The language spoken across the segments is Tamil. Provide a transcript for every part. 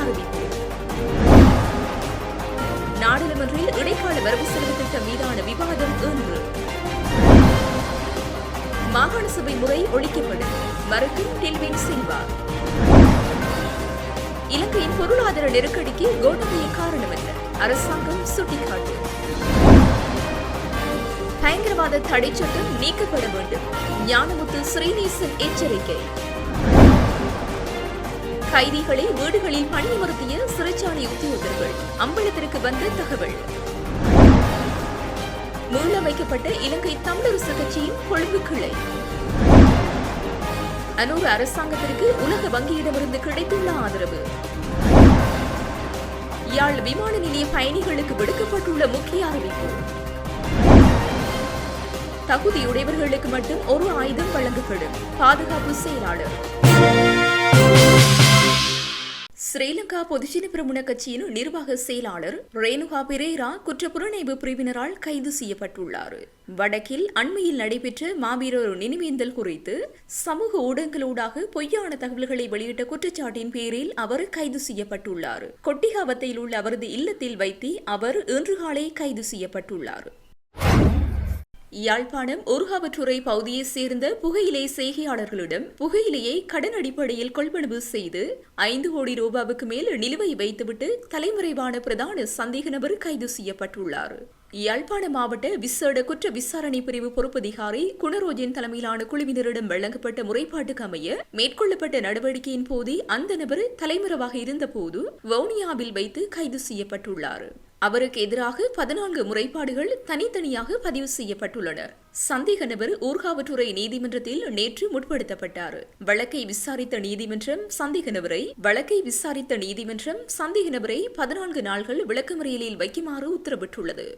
அறிவிப்பு நாடாளுமன்றில் இடைக்கால வரவு செலவு திட்டம் மீதான விவாதம் இன்று. மாகாண சபை முறை ஒழிக்கப்படும். மறுக்கும் டெல்வின் சில்வா. இலங்கையின் பொருளாதார நெருக்கடிக்கு கோட்டபய காரணமல்ல அரசாங்கம் சுட்டிக்காட்டு. பயங்கரவாத தடை சட்டம் நீக்கப்பட வேண்டும். ஞானமுத்து ஸ்ரீநேசன் எச்சரிக்கை. கைதிகளை வீடுகளில் பணியமர்த்திய சிறைச்சாலை உத்தியோகர்கள். அம்பலத்திற்கு வந்த தகவல். மீள வைக்கப்பட்ட இலங்கை தமிழரசு கட்சியின் கொழும்பு கிளை. அனூர் அரசாங்கத்திற்கு உலக வங்கியிடமிருந்து கிடைத்துள்ள ஆதரவு. யாழ் விமான நிலைய பயணிகளுக்கு விடுக்கப்பட்டுள்ள முக்கிய அறிவிப்பு. தகுதியுடையவர்களுக்கு மட்டும் ஒரு ஆயுதம் வழங்கப்படும் பாதுகாப்பு செயலாளர். ஸ்ரீலங்கா பொதுஜன பிரமுன கட்சியின் நிர்வாக செயலாளர் ரேணுகா பிரேரா குற்றப்புலனாய்வு பிரிவினரால் கைது செய்யப்பட்டுள்ளார். வடக்கில் அண்மையில் நடைபெற்ற மாவீரர் நினைவேந்தல் குறித்து சமூக ஊடகங்களூடாக பொய்யான தகவல்களை வெளியிட்ட குற்றச்சாட்டின் பேரில் அவர் கைது செய்யப்பட்டுள்ளார். கொட்டிகாவத்தையில் உள்ள அவரது இல்லத்தில் வைத்து அவர் இன்று காலை கைது செய்யப்பட்டுள்ளார். யாழ்ப்பாணம் ஒருகாவற்றுறை பகுதியைச் சேர்ந்த புகையிலை செய்கையாளர்களிடம் புகையிலையை கடன் அடிப்படையில் கொள்வனவு செய்து ஐந்து கோடி ரூபாவுக்கு மேல் நிலுவை வைத்துவிட்டு தலைமறைவான பிரதான சந்தேக நபர் கைது செய்யப்பட்டுள்ளார். யாழ்ப்பாண மாவட்ட விசேட குற்ற விசாரணை பிரிவு பொறுப்பதிகாரி குணரோஜன் தலைமையிலான குழுவினரிடம் வழங்கப்பட்ட முறைப்பாட்டுக்கு அமைய மேற்கொள்ளப்பட்ட நடவடிக்கையின் போது அந்த நபர் தலைமறைவாக இருந்தபோது வவுனியாவில் வைத்து கைது செய்யப்பட்டுள்ளார். அவருக்கு எதிராக பதினான்கு முறைப்பாடுகள் தனித்தனியாக பதிவு செய்யப்பட்டுள்ளன. சந்தேக நபர் ஊர்காவற்றுறை நீதிமன்றத்தில் நேற்று முற்படுத்தப்பட்டார். வழக்கை விசாரித்த நீதிமன்றம் சந்தேக நபரை வழக்கை விசாரித்த நீதிமன்றம் சந்தேக நபரை பதினான்கு நாள்கள் விளக்கமறியலில் வைக்குமாறு உத்தரவிட்டுள்ளது.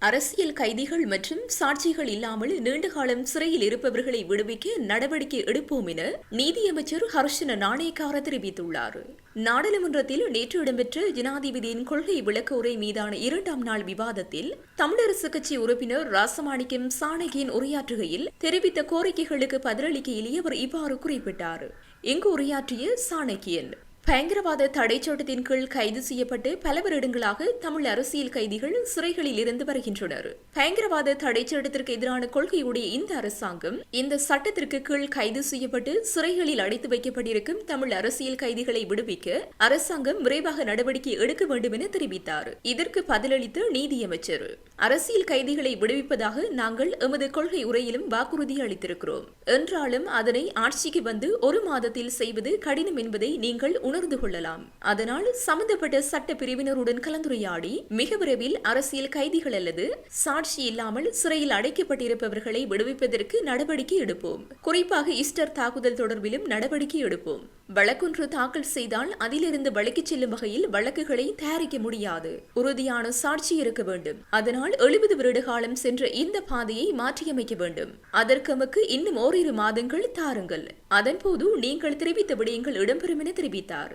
அரசியல் கைதிகள் மற்றும் சாட்சிகள் இல்லாமல் நீண்டகாலம் சிறையில் இருப்பவர்களை விடுவிக்க நடவடிக்கை எடுப்போம் என நீதியமைச்சர் ஹர்ஷன நாணயக்கார தெரிவித்துள்ளார். நாடாளுமன்றத்தில் நேற்று இடம்பெற்ற ஜனாதிபதியின் கொள்கை விளக்க உரை மீதான இரண்டாம் நாள் விவாதத்தில் தமிழரசு கட்சி உறுப்பினர் ராசமாணிக்கம் சாணகியின் உரையாற்றுகையில் தெரிவித்த கோரிக்கைகளுக்கு பதிலளிக்கையிலேயே அவர் இவ்வாறு குறிப்பிட்டார். இங்கு உரையாற்றிய சாணக்கியன் பயங்கரவாத தடைச்சட்டத்தின் கீழ் கைது செய்யப்பட்டு பல வருடங்களாக தமிழ் அரசியல் கைதிகள் சிறைகளில் இருந்து வருகின்றனர். பயங்கரவாத தடைச்சட்டத்திற்கு எதிரான கொள்கையுடைய இந்த அரசாங்கம் இந்த சட்டத்திற்கு கீழ் கைது செய்யப்பட்டு சிறைகளில் அடைத்து வைக்கப்பட்டிருக்கும் தமிழ் அரசியல் கைதிகளை விடுவிக்க அரசாங்கம் விரைவாக நடவடிக்கை எடுக்க வேண்டும் என தெரிவித்தார். இதற்கு பதிலளித்த நீதியமைச்சர் அரசியல் கைதிகளை விடுவிப்பதாக நாங்கள் எமது கொள்கை உரையிலும் வாக்குறுதி அளித்திருக்கிறோம். என்றாலும் அதனை ஆட்சிக்கு வந்து ஒரு மாதத்தில் செய்வது கடினம் என்பதை நீங்கள் உணர்ந்து கொள்ளலாம். அதனால் சம்பந்தப்பட்ட சட்ட பிரிவினருடன் கலந்துரையாடி மிக விரைவில் அரசியல் கைதிகள் அல்லது சாட்சி இல்லாமல் சிறையில் அடைக்கப்பட்டிருப்பவர்களை விடுவிப்பதற்கு நடவடிக்கை எடுப்போம். குறிப்பாக ஈஸ்டர் தாக்குதல் தொடர்பிலும் நடவடிக்கை எடுப்போம். வழக்கொன்று தாக்கல் செய்தால் அதிலிருந்து வழக்கிச் செல்லும் வகையில் வழக்குகளை தயாரிக்க முடியாது. உறுதியான சாட்சி இருக்க வேண்டும். அதனால் எழுபது வருட காலம் சென்ற இந்த பாதையை மாற்றியமைக்க வேண்டும். அதற்கமக்கு இன்னும் ஓரிரு மாதங்கள் தாருங்கள். அதன்போது நீங்கள் தெரிவித்த விடயங்கள் இடம்பெறும் என தெரிவித்தார்.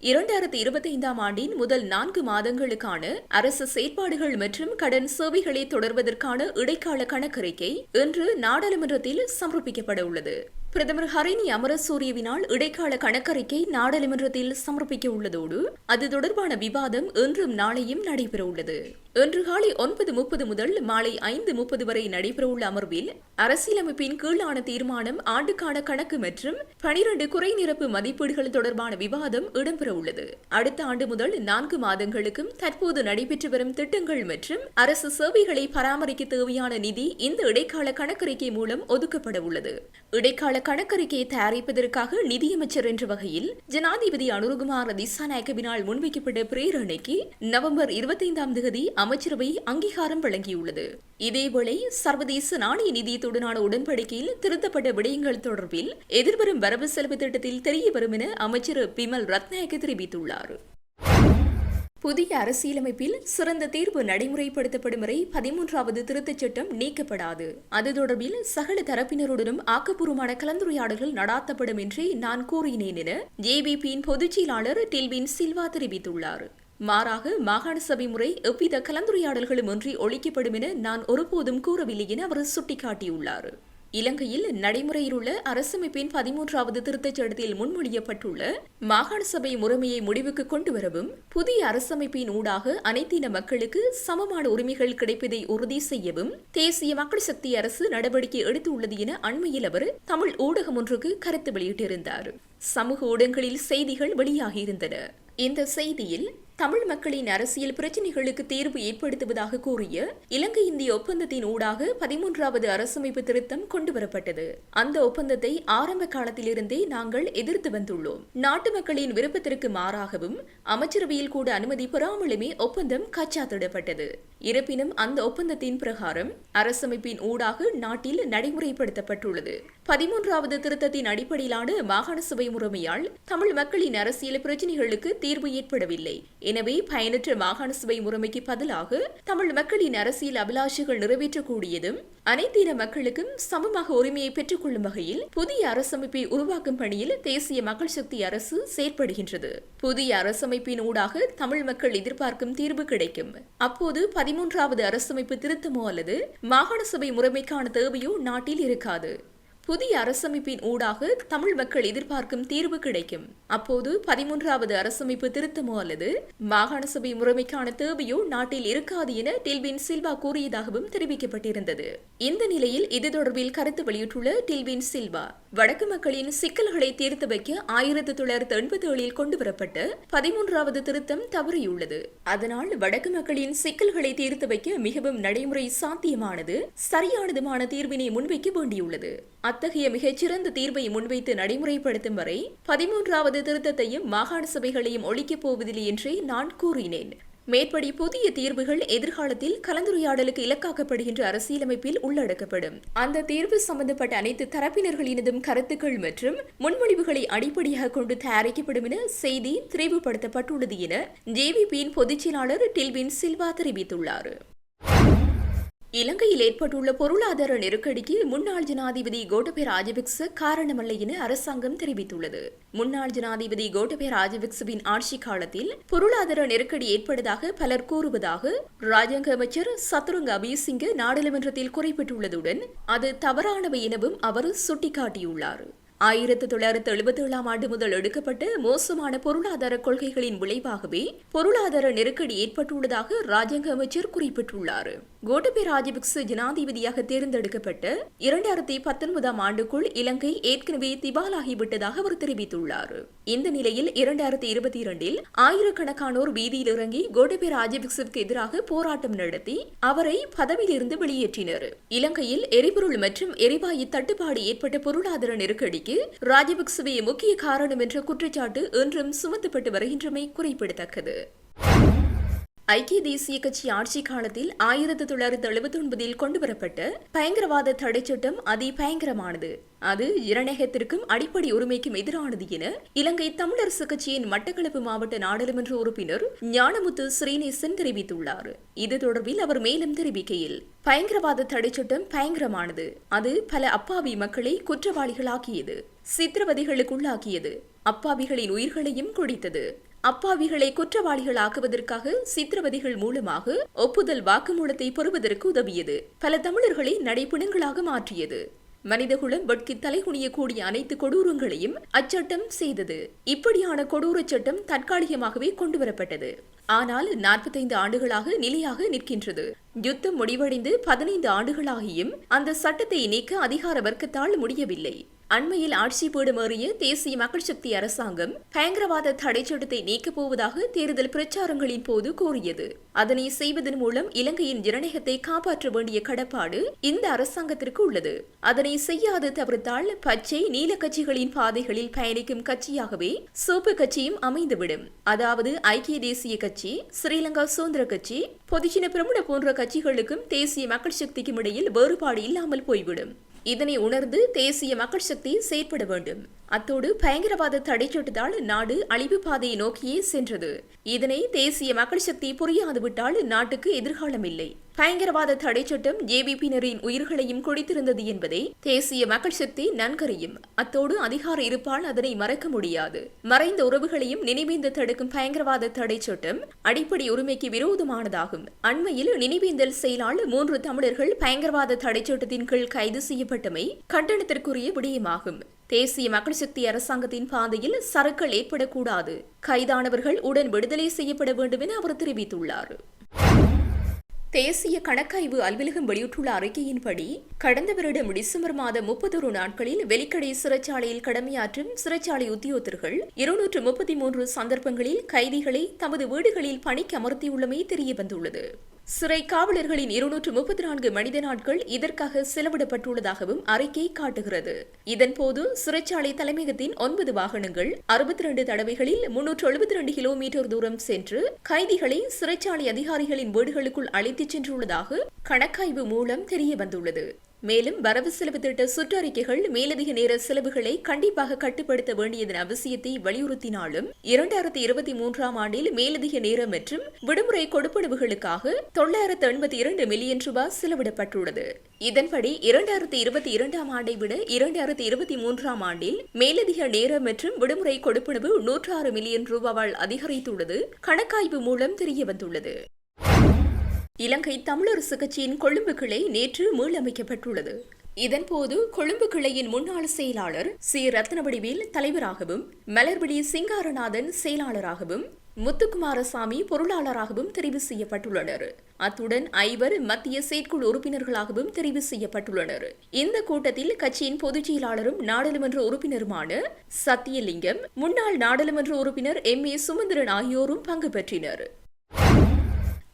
இரண்டாயிரத்தி இருபத்தைந்தாம் ஆண்டின் முதல் நான்கு மாதங்களுக்கான அரசு செயற்பாடுகள் மற்றும் கடன் சேவைகளை தொடர்வதற்கான இடைக்கால கணக்கறிக்கை இன்று நாடாளுமன்றத்தில் சமர்ப்பிக்கப்பட உள்ளது. பிரதமர் ஹரிணி அமரசூரியவினால் இடைக்கால கணக்கறிக்கை நாடாளுமன்றத்தில் சமர்ப்பிக்க உள்ளதோடு அது தொடர்பான விவாதம் இன்றும் நாளையும் நடைபெறவுள்ளது. இன்று காலை ஒன்பது முப்பது முதல் மாலை ஐந்து முப்பது வரை நடைபெறவுள்ள அமர்வில் அரசியலமைப்பின் கீழான தீர்மானம் ஆண்டுக்கான கணக்கு மற்றும் பனிரண்டு குறை நிரப்பு மதிப்பீடுகள் தொடர்பான விவாதம் இடம்பெறவுள்ளது. அடுத்த ஆண்டு முதல் நான்கு மாதங்களுக்கும் தற்போது நடைபெற்று வரும் திட்டங்கள் மற்றும் அரசு சேவைகளை பராமரிக்க தேவையான நிதி இந்த இடைக்கால கணக்கறிக்கை மூலம் ஒதுக்கப்பட உள்ளது இடைக்கால கணக்கறிக்கையை தயாரிப்பதற்காக நிதியமைச்சர் என்ற வகையில் ஜனாதிபதி அனுருகுமார் திசாநாயக்கவினால் முன்வைக்கப்பட்ட பிரேரணைக்கு நவம்பர் இருபத்தைந்தாம் தேதி அமைச்சரவை அங்கீகாரம் வழங்கியுள்ளது. இதேவேளை சர்வதேச நாணய நிதியத்துடனான உடன்படிக்கையில் திருத்தப்பட்ட விடயங்கள் தொடர்பில் எதிர்வரும் வரவு செலவு திட்டத்தில் தெரிய வரும் என அமைச்சர் பிமல் ரத்நாயக்க தெரிவித்துள்ளார். புதிய அரசியலமைப்பில் சிறந்த தீர்வு நடைமுறைப்படுத்தப்படும் வரை பதிமூன்றாவது திருத்தச் சட்டம் நீக்கப்படாது. அது தொடர்பில் சகல தரப்பினருடனும் ஆக்கப்பூர்வமான கலந்துரையாடல்கள் நடாத்தப்படும் என்றே நான் கூறினேன் என ஜேபிபியின் பொதுச் செயலாளர் டில்வின் சில்வா தெரிவித்துள்ளார். மாறாக மாகாண சபை முறை எவ்வித கலந்துரையாடல்களும் ஒன்றி ஒழிக்கப்படும் என நான் ஒருபோதும் கூறவில்லை என அவர் சுட்டிக்காட்டியுள்ளார். இலங்கையில் நடைமுறையில் உள்ள அரசமைப்பின் பதிமூன்றாவது திருத்தச் சட்டத்தில் முன்மொழியப்பட்டுள்ள மாகாண சபை முறைமையை முடிவுக்கு கொண்டு வரவும் புதிய அரசமைப்பின் ஊடாக அனைத்தின மக்களுக்கு சமமான உரிமைகள் கிடைப்பதை உறுதி செய்யவும் தேசிய மக்கள் சக்தி அரசு நடவடிக்கை எடுத்துள்ளது என அண்மையில் அவர் தமிழ் ஊடகம் ஒன்றுக்கு கருத்து வெளியிட்டிருந்தார். சமூக ஊடகங்களில் செய்திகள் வெளியாகியிருந்தன இந்த செய்தியில் தமிழ் மக்களின் அரசியல் பிரச்சினைகளுக்கு தீர்வு ஏற்படுத்துவதாக கூறிய இலங்கை இந்திய ஒப்பந்தத்தின் ஊடாக பதிமூன்றாவது அரசமைப்பு திருத்தம் கொண்டுவரப்பட்டது. அந்த ஒப்பந்தத்தை ஆரம்ப காலத்திலிருந்தே நாங்கள் எதிர்த்து வந்துள்ளோம். நாட்டு மக்களின் விருப்பத்திற்கு மாறாகவும் அமைச்சரவையில் கூட அனுமதி பெறாமலுமே ஒப்பந்தம் கச்சாத்திடப்பட்டது. இருப்பினும் அந்த ஒப்பந்தத்தின் பிரகாரம் அரசமைப்பின் ஊடாக நாட்டில் நடைமுறைப்படுத்தப்பட்டுள்ளது. பதிமூன்றாவது திருத்தத்தின் அடிப்படையிலான மாகாண சபை முறைமையால் தமிழ் மக்களின் அரசியல் பிரச்சினைகளுக்கு தீர்வு ஏற்படவில்லை. எனவே பயனற்ற மாகாண சபை முறைமைக்கு பதிலாக தமிழ் மக்களின் அரசியல் அபிலாஷைகள் நிறைவேற்றக்கூடியதும் அனைத்து இன மக்களுக்கும் சமமாக உரிமையை பெற்றுக் கொள்ளும் வகையில் புதிய அரசமைப்பை உருவாக்கும் பணியில் தேசிய மக்கள் சக்தி அரசு செயற்படுகின்றது. புதிய அரசமைப்பின் ஊடாக தமிழ் மக்கள் எதிர்பார்க்கும் தீர்வு கிடைக்கும். அப்போது பதிமூன்றாவது அரசமைப்பு திருத்தமோ அல்லது மாகாண சபை முறைமைக்கான தேவையோ நாட்டில் இருக்காது. புதிய அரசமைப்பின் ஊடாக தமிழ் மக்கள் எதிர்பார்க்கும் தீர்வு கிடைக்கும். அப்போது பதிமூன்றாவது அரசமைப்பு திருத்தமோ அல்லது? மாகாண சபை முறைமைக்கான தேவையோ நாட்டில் இருக்காது என டில்வின் சில்வா கூறியதாகவும் தெரிவிக்கப்பட்டிருந்தது. இந்த நிலையில் இது தொடர்பில் கருத்து வெளியிட்டுள்ள டில்வின் சில்வா வடக்கு மக்களின் சிக்கல்களை தீர்த்து வைக்க ஆயிரத்தி தொள்ளாயிரத்தி எண்பத்தி ஏழில் கொண்டுவரப்பட்ட பதிமூன்றாவது திருத்தம் தவறியுள்ளது. அதனால் வடக்கு மக்களின் சிக்கல்களை தீர்த்து வைக்க மிகவும் நடைமுறை சாத்தியமானது சரியானதுமான தீர்வினை முன்வைக்க வேண்டியுள்ளது. அத்தகைய மிகச்சிறந்த தீர்வை முன்வைத்து நடைமுறைப்படுத்தும் வரை பதிமூன்றாவது திருத்தத்தையும் மாகாண சபைகளையும் ஒழிக்கப் போவதில்லை என்றே நான் கூறினேன். மேற்படி புதிய தீர்வுகள் எதிர்காலத்தில் கலந்துரையாடலுக்கு இலக்காக்கப்படுகின்ற அரசியலமைப்பில் உள்ளடக்கப்படும். அந்த தீர்வு சம்பந்தப்பட்ட அனைத்து தரப்பினர்களினதும் கருத்துக்கள் மற்றும் முன்மொழிவுகளை அடிப்படையாக கொண்டு தயாரிக்கப்படும் என செய்தி தெரிவுபடுத்தப்பட்டுள்ளது என ஜேவிபியின் பொதுச் செயலாளர் டில்வின் சில்வா தெரிவித்துள்ளார். இலங்கையில் ஏற்பட்டுள்ள பொருளாதார நெருக்கடிக்கு முன்னாள் ஜனாதிபதி கோட்டபே ராஜபக்ச காரணமல்ல என அரசாங்கம் தெரிவித்துள்ளது. முன்னாள் ஜனாதிபதி கோட்டபே ராஜபக்சவின் ஆட்சி காலத்தில் பொருளாதார நெருக்கடி ஏற்பட்டதாக பலர் கூறுவதாக ராஜாங்க அமைச்சர் சத்ருங் அபிசிங்க நாடாளுமன்றத்தில் குறிப்பிட்டுள்ளதுடன் அது தவறானவை எனவும் அவர் சுட்டிக்காட்டியுள்ளார். ஆயிரத்தி தொள்ளாயிரத்தி எழுபத்தி ஏழாம் ஆண்டு முதல் எடுக்கப்பட்ட மோசமான பொருளாதார கொள்கைகளின் விளைவாகவே பொருளாதார நெருக்கடி ஏற்பட்டுள்ளதாக ராஜாங்க அமைச்சர் குறிப்பிட்டுள்ளார். கோட்டபே ராஜபக்ச ஜனாதிபதியாக தேர்ந்தெடுக்கப்பட்ட இரண்டாயிரத்தி பத்தொன்பதாம் ஆண்டுக்குள் இலங்கை ஏற்கனவே திவாலாகிவிட்டதாக அவர் தெரிவித்துள்ளார். இந்த நிலையில் இரண்டாயிரத்தி இருபத்தி இரண்டில் ஆயிரக்கணக்கானோர் வீதியில் இறங்கி கோட்டபே ராஜபக்சவுக்கு எதிராக போராட்டம் நடத்தி அவரை பதவியிலிருந்து வெளியேற்றினர். இலங்கையில் எரிபொருள் மற்றும் எரிவாயு தட்டுப்பாடு ஏற்பட்ட பொருளாதார நெருக்கடிக்கு ராஜபக்சவே முக்கிய காரணம் என்ற குற்றச்சாட்டு இன்றும் சுமத்தப்பட்டு வருகின்றமை குறிப்பிடத்தக்கது. ஐக்கிய தேசிய கட்சி ஆட்சி காலத்தில் ஆயிரத்தி தொள்ளாயிரத்தி எழுபத்தி ஒன்பதில் கொண்டுவரப்பட்ட பயங்கரவாத தடை சட்டம் அதி பயங்கரமானது அது ஜனநாயகத்திற்கும் அடிப்படை உரிமைக்கும் எதிரானது என இலங்கை தமிழரசு கட்சியின் மட்டக்களப்பு மாவட்ட நாடாளுமன்ற உறுப்பினர் ஞானமுத்து ஸ்ரீநேசன் தெரிவித்துள்ளார். இது தொடர்பில் அவர் மேலும் தெரிவிக்கையில் பயங்கரவாத தடை சட்டம் பயங்கரமானது. அது பல அப்பாவி மக்களை குற்றவாளிகளாக்கியது சித்திரவதைகளுக்குள்ளாக்கியது அப்பாவிகளின் உயிர்களையும் குடித்தது. அப்பாவிகளை குற்றவாளிகளாக்குவதற்காக சித்திரவதைகள் மூலமாக ஒப்புதல் வாக்குமூலத்தை பெறுவதற்கு உதவியது. பல தமிழர்களை நடைப்பிணங்களாக மாற்றியது. மனிதகுலம் வெட்கி தலைகுனியக்கூடிய அனைத்து கொடூரங்களையும் அச்சட்டம் செய்தது. இப்படியான கொடூர சட்டம் தற்காலிகமாகவே கொண்டுவரப்பட்டது. ஆனால் நாற்பத்தைந்து ஆண்டுகளாக நிலையாக நிற்கின்றது. யுத்தம் முடிவடைந்து பதினைந்து ஆண்டுகளாகியும் அந்த சட்டத்தை நீக்க அதிகார வர்க்கத்தால் முடியவில்லை. அண்மையில் ஆட்சி பீடமேறிய தேசிய மக்கள் சக்தி அரசாங்கம் பயங்கரவாத தடை சட்டத்தை நீக்கப் போவதாக தேர்தல் பிரச்சாரங்களின் போது கூறியது. அதனை செய்வதன் மூலம் இலங்கையின் ஜனநாயகத்தை காப்பாற்ற வேண்டிய கடப்பாடு இந்த அரசாங்கத்திற்கு உள்ளது. அதனை செய்யாது தவிர்த்தால் பச்சை நீல கட்சிகளின் பாதைகளில் பயணிக்கும் கட்சியாகவே சோப்பு கட்சியும் அமைந்துவிடும். அதாவது ஐக்கிய தேசிய கட்சி ஸ்ரீலங்கா சுதந்திர கட்சி பொதுஜன பிரமுட போன்ற கட்சிகளுக்கும் தேசிய மக்கள் சக்திக்கும் இடையில் வேறுபாடு இல்லாமல் போய்விடும். இதனை உணர்ந்து தேசிய மக்கள் சக்தி செயற்பட வேண்டும். அத்தோடு பயங்கரவாத தடைச்சட்டத்தால் நாடு அழிவு பாதையை நோக்கியே சென்றது. இதனை தேசிய மக்கள் சக்தி புரியாதுவிட்டால் நாட்டுக்கு எதிர்காலம் இல்லை பயங்கரவாத தடைச்சட்டம் ஜேவிபியினரின் உயிர்களையும் குடித்திருந்தது என்பதை தேசிய மக்கள் சக்தி நன்கறியும். அத்தோடு அதிகார இருப்பால் அதனை மறக்க முடியாது. மறைந்த உறவுகளையும் நினைவேந்து தடுக்கும் பயங்கரவாத தடைச்சட்டம் அடிப்படை உரிமைக்கு விரோதமானதாகும். அண்மையில் நினைவேந்தல் செயலால் மூன்று தமிழர்கள் பயங்கரவாத தடைச்சட்டத்தின் கீழ் கைது செய்யப்பட்டமை கண்டனத்திற்குரிய விடயமாகும். தேசிய மக்கள் சக்தி அரசாங்கத்தின் பாதையில் சறுக்கள் ஏற்படக்கூடாது. கைதானவர்கள் உடன் விடுதலை செய்யப்பட வேண்டும் என அவர் தெரிவித்துள்ளார். தேசிய கணக்காய்வு அலுவலகம் வெளியிட்டுள்ள அறிக்கையின்படி கடந்த வருடம் டிசம்பர் மாதம் முப்பத்தொரு நாட்களில் வெலிக்கடை சிறைச்சாலையில் கடமையாற்றும் சிறைச்சாலை உத்தியோகத்தர்கள் இருநூற்று முப்பத்தி மூன்று சந்தர்ப்பங்களில் கைதிகளை தமது வீடுகளில் பணிக்கு அமர்த்தியுள்ளமை தெரியவந்துள்ளது. சிறை காவலர்களின் இருநூற்று முப்பத்தி நான்கு மனித நாட்கள் இதற்காக செலவிடப்பட்டுள்ளதாகவும் அறிக்கை காட்டுகிறது. இதன்போது சிறைச்சாலை தலைமையகத்தின் ஒன்பது வாகனங்கள் அறுபத்தி ரெண்டு தடவைகளில் முன்னூற்று எழுபத்தி ரெண்டு கிலோமீட்டர் தூரம் சென்று கைதிகளை சிறைச்சாலை அதிகாரிகளின் வீடுகளுக்குள் அழைத்துச் சென்றுள்ளதாக கணக்காய்வு மூலம் தெரிய வந்துள்ளது மேலும் வரவு செலவு திட்ட சுற்றறிக்கைகள் மேலதிக நேர செலவுகளை கண்டிப்பாக கட்டுப்படுத்த வேண்டியதன் அவசியத்தை வலியுறுத்தினாலும் இரண்டாயிரத்தி இருபத்தி மூன்றாம் ஆண்டில் மேலதிக நேரம் மற்றும் விடுமுறை கொடுப்பனவுகளுக்காக தொள்ளாயிரத்து எண்பத்தி இரண்டு மில்லியன் ரூபாய் செலவிடப்பட்டுள்ளது. இதன்படி இரண்டாயிரத்தி இருபத்தி இரண்டாம் ஆண்டை விட இரண்டாயிரத்தி இருபத்தி மூன்றாம் ஆண்டில் மேலதிக நேரம் மற்றும் விடுமுறை கொடுப்பனவு நூற்றாறு மில்லியன் ரூபாவால் அதிகரித்துள்ளது. கணக்காய்வு மூலம் தெரியவந்துள்ளது. இலங்கை தமிழரசு கட்சியின் கொழும்பு கிளை நேற்று மீளமைக்கப்பட்டுள்ளது. இதன்போது கொழும்பு கிளையின் முன்னாள் செயலாளர் சி. ரத்னவடிவேல் தலைவராகவும் மலர்விழி சிங்காரநாதன் செயலாளராகவும் முத்துக்குமாரசாமி பொருளாளராகவும் தெரிவு செய்யப்பட்டுள்ளனர். அத்துடன் ஐவர் மத்திய செயற்குழு உறுப்பினர்களாகவும் தெரிவு செய்யப்பட்டுள்ளனர். இந்த கூட்டத்தில் கட்சியின் பொதுச் செயலாளரும் நாடாளுமன்ற உறுப்பினருமான சத்தியலிங்கம் முன்னாள் நாடாளுமன்ற உறுப்பினர் எம். ஏ. சுமந்திரன் ஆகியோரும் பங்கு பெற்றினர்.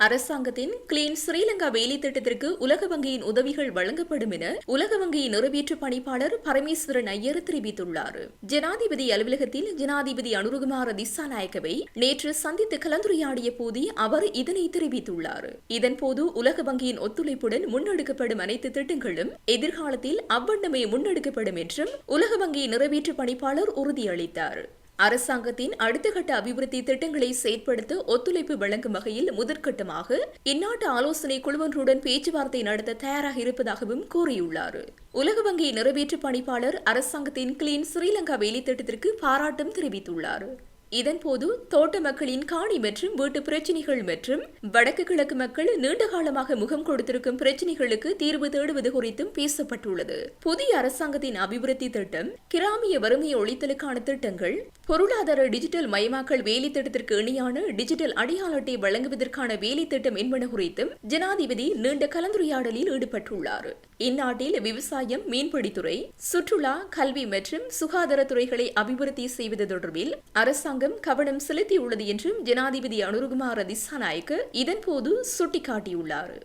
அரசாங்கத்தின் கிளீன் ஸ்ரீலங்கா வேலை திட்டத்திற்கு உலக வங்கியின் உதவிகள் வழங்கப்படும் என உலக வங்கியின் நிறைவேற்று பணிப்பாளர் பரமேஸ்வரன் ஐயர் தெரிவித்துள்ளார். ஜனாதிபதி அலுவலகத்தில் ஜனாதிபதி அனுருகுமார திசாநாயக்கவை நேற்று சந்தித்து கலந்துரையாடிய போதே அவர் இதனை தெரிவித்துள்ளார். இதன்போது உலக வங்கியின் ஒத்துழைப்புடன் முன்னெடுக்கப்படும் அனைத்து திட்டங்களும் எதிர்காலத்தில் அவ்வண்ணமே முன்னெடுக்கப்படும் என்றும் உலக வங்கியின் நிறைவேற்று பணிப்பாளர் உறுதியளித்தார். அரசாங்கத்தின் அடுத்த கட்ட அபிவிருத்தி திட்டங்களை செயற்படுத்த ஒத்துழைப்பு வழங்கும் வகையில் முதற்கட்டமாக இந்நாட்டு ஆலோசனை குழுவொன்றுடன் பேச்சுவார்த்தை நடத்த தயாராக இருப்பதாகவும் கூறியுள்ளார். உலக வங்கி நிறைவேற்று பணிப்பாளர் அரசாங்கத்தின் கிளீன் ஸ்ரீலங்கா வேலை திட்டத்திற்கு பாராட்டும் தெரிவித்துள்ளார். இதன்போது தோட்ட மக்களின் காணி மற்றும் வீட்டு பிரச்சினைகள் மற்றும் வடக்கு கிழக்கு மக்கள் நீண்ட காலமாக முகம் கொடுத்திருக்கும் பிரச்சினைகளுக்கு தீர்வு தேடுவது குறித்தும் பேசப்பட்டுள்ளது. புதிய அரசாங்கத்தின் அபிவிருத்தி திட்டம் கிராமிய வறுமை ஒழித்தலுக்கான திட்டங்கள் பொருளாதார டிஜிட்டல் மயமாக்கல் வேலை திட்டத்திற்கு இணையான டிஜிட்டல் அடையாள அட்டை வழங்குவதற்கான வேலை திட்டம் என்பன குறித்தும் ஜனாதிபதி நீண்ட கலந்துரையாடலில் ஈடுபட்டுள்ளார். இந்நாட்டில் விவசாயம் மீன்பிடித்துறை சுற்றுலா கல்வி மற்றும் சுகாதாரத்துறைகளை அபிவிருத்தி செய்வது தொடர்பில் அரசாங்கம் கவனம் செலுத்தியுள்ளது என்றும் ஜனாதிபதி அனுருகுமார திசாநாயக்க இதன்போது சுட்டிக்காட்டியுள்ளார்.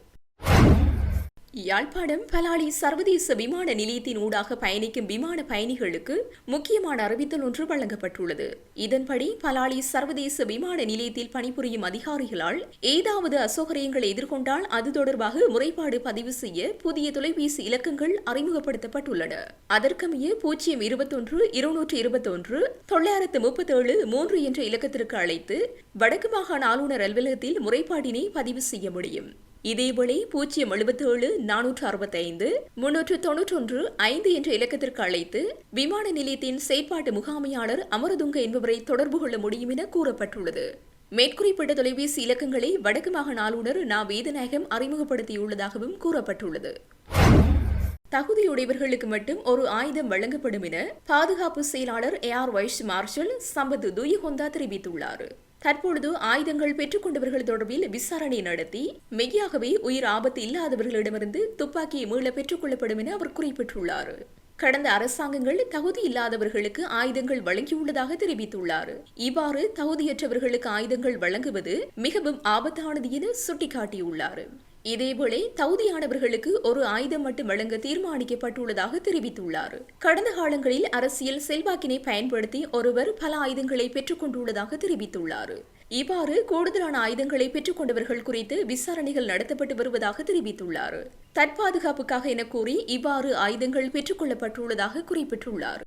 யாழ்ப்பாணம் பலாலி சர்வதேச விமான நிலையத்தின் ஊடாக பயணிக்கும் விமான பயணிகளுக்கு முக்கியமான அறிவித்தல் ஒன்று வழங்கப்பட்டுள்ளது. இதன்படி பலாலி சர்வதேச விமான நிலையத்தில் பணிபுரியும் அதிகாரிகளால் ஏதாவது அசௌகரியங்களை எதிர்கொண்டால் அது தொடர்பாக முறைப்பாடு பதிவு செய்ய புதிய தொலைபேசி இலக்கங்கள் அறிமுகப்படுத்தப்பட்டுள்ளன. அதற்கமைய பூஜ்ஜியம் இருபத்தொன்று இருநூற்று இருபத்தொன்று தொள்ளாயிரத்து முப்பத்தேழு மூன்று என்ற இலக்கத்திற்கு அழைத்து வடக்கு மாகாண ஆளுநர் அலுவலகத்தில் முறைப்பாட்டினை பதிவு செய்ய முடியும். இதேவேளை பூஜ்ஜியம் எழுபத்தேழு நானூற்று அறுபத்தைந்து முன்னூற்று தொன்னூற்றொன்று ஐந்து என்ற இலக்கத்திற்கு அழைத்து விமான நிலையத்தின் செயற்பாட்டு முகாமையாளர் அமரதுங்க என்பவரை தொடர்பு கொள்ள முடியும் என கூறப்பட்டுள்ளது. மேற்குறிப்பிட்ட தொலைபேசி இலக்கங்களை வடக்கு மாகாண ஆளுநர் நா. வேதநாயகம் அறிமுகப்படுத்தியுள்ளதாகவும் கூறப்பட்டுள்ளது. தகுதியுடையவர்களுக்கு மட்டும் ஒரு ஆயுதம் வழங்கப்படும் என பாதுகாப்பு செயலாளர் air vice marshal Sampath Thuyacontha தெரிவித்துள்ளார். தற்பொழுது ஆயுதங்கள் பெற்றுக்கொண்டவர்கள் தொடர்பில் விசாரணை நடத்தி மெய்யாகவே உயிர் ஆபத்து இல்லாதவர்களிடமிருந்து துப்பாக்கியை மீள பெற்றுக் கொள்ளப்படும் என அவர் குறிப்பிட்டுள்ளார். கடந்த அரசாங்கங்கள் தகுதி இல்லாதவர்களுக்கு ஆயுதங்கள் வழங்கியுள்ளதாக தெரிவித்துள்ளார். இவ்வாறு தகுதியற்றவர்களுக்கு ஆயுதங்கள் வழங்குவது மிகவும் ஆபத்தானது என சுட்டிக்காட்டியுள்ளார். இதேவேளை தகுதியானவர்களுக்கு ஒரு ஆயுதம் மட்டும் வழங்க தீர்மானிக்கப்பட்டுள்ளதாக தெரிவித்துள்ளார். கடந்த காலங்களில் அரசியல் செல்வாக்கினை பயன்படுத்தி ஒருவர் பல ஆயுதங்களை பெற்றுக் கொண்டுள்ளதாக தெரிவித்துள்ளார். இவ்வாறு கூடுதலான ஆயுதங்களை பெற்றுக் கொண்டவர்கள் குறித்து விசாரணைகள் நடத்தப்பட்டு வருவதாக தெரிவித்துள்ளார். தற்பாதுகாப்புக்காக என கூறி இவ்வாறு ஆயுதங்கள் பெற்றுக் கொள்ளப்பட்டுள்ளதாக குறிப்பிட்டுள்ளார்.